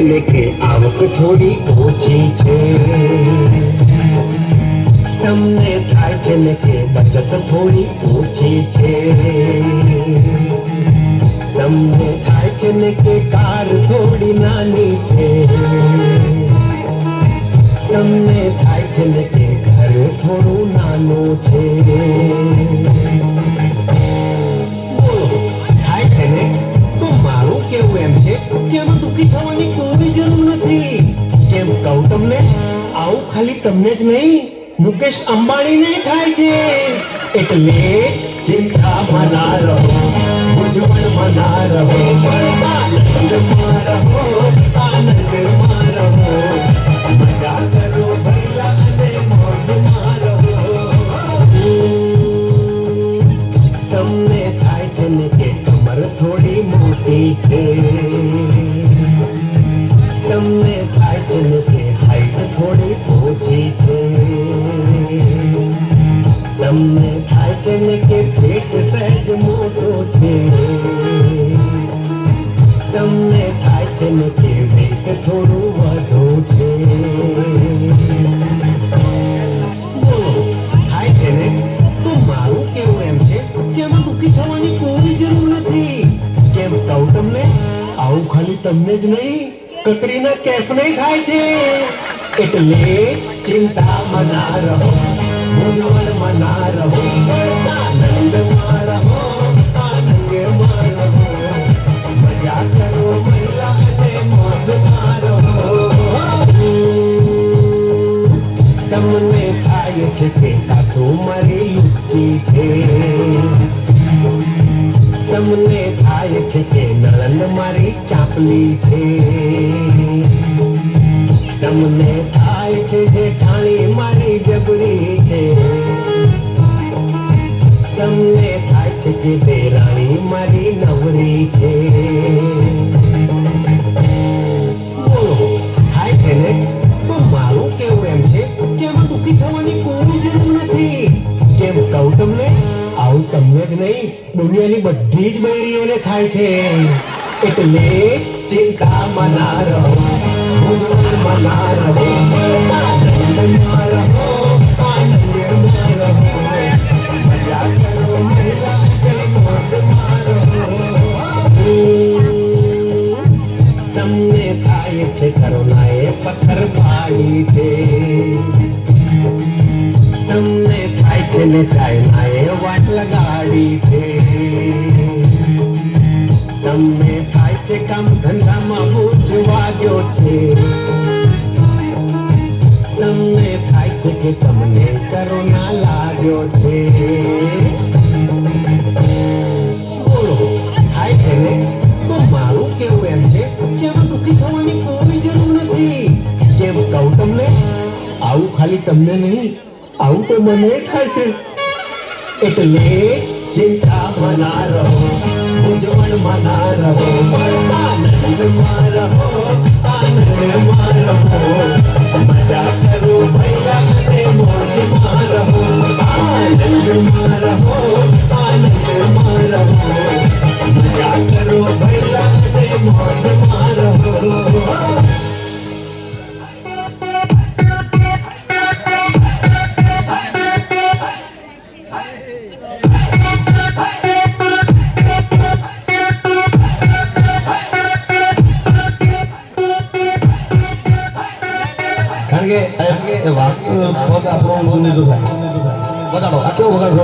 ને કે આવક થોડી ઓછી છે. તમને થાય છે ને કે બચત થોડી ઓછી છે. તમને થાય છે ને કે કાર થોડી નાની છે. તમને થાય છે ને કે ઘર થોડું નાનું છે. થાય છે ને તો મારું કેવું એમ છે? કે એમાં દુઃખી થવાની તમને? આવું ખાલી તમને જ નહીં, મુકેશ અંબાણીને થાય છે. એટલે ચિંતામાં ના રહો મૂંઝવણમાં ના રહો આનંદમાં રહો રહો. મજા કરો રહો. તમને થાય છે ને કે થોડી મોટી છે. તમને થાય છે ને ઓછી છે. તમને થાય છે ને કે પેટ સહેજ મોટો છે. તમને થાય છે ને કે વેટ થોડું વધુ છે. થાય છે ને? તો મારું કેવું એમ છે કોઈ જરૂર નથી. કેમ કહું તમને? આવું ખાલી તમને જ નહીં કકરીના કેફને થાય છે. એટલે ચિંતામાં ના રહો. મૂંઝવણમાં ના રહો આનંદમાં રહો આનંદમાં રહો મજા કરો. મહિલા અને મોજમાં તમને થાય છે કે સાસુ મારી લુચ્ચી છે? તમને થાય છે કે નળન મારી ચાપલી છે? તમને થાય છે જે ઠાણી મારી જબરી છે. તમને થાય છે કે તે રાણી મારી નવરી છે. થાય છે ને? મારું કેવું એમ છે કેમ કહું તમને? આવું તમને જ નહીં, દુનિયાની બધી જ બૈરીઓને થાય છે. એટલે ચિંતા મના રહો. છે કરુણાએ પથ્થર પાડી છે તમને થાય છે ને ચાઇનાએ વાટ લગાડી છે તમને થાય છે કામ ધંધામાં વાગ્યો છે તમને થાય છે કે તમને કરુણા લાગ્યો છે થાય છે મારું કેવું એમ છે? કે કહું તમને આવું ખાલી તમને નહીં, આવું તો મને થાય છે. એટલે ચિંતા બના રહો મૂંઝવણમાં ના રહો આનંદમાં રહો કે એ વાત પગ આપણો ઊંચો નીચો થાય બગાડો આ કેવો બગાડો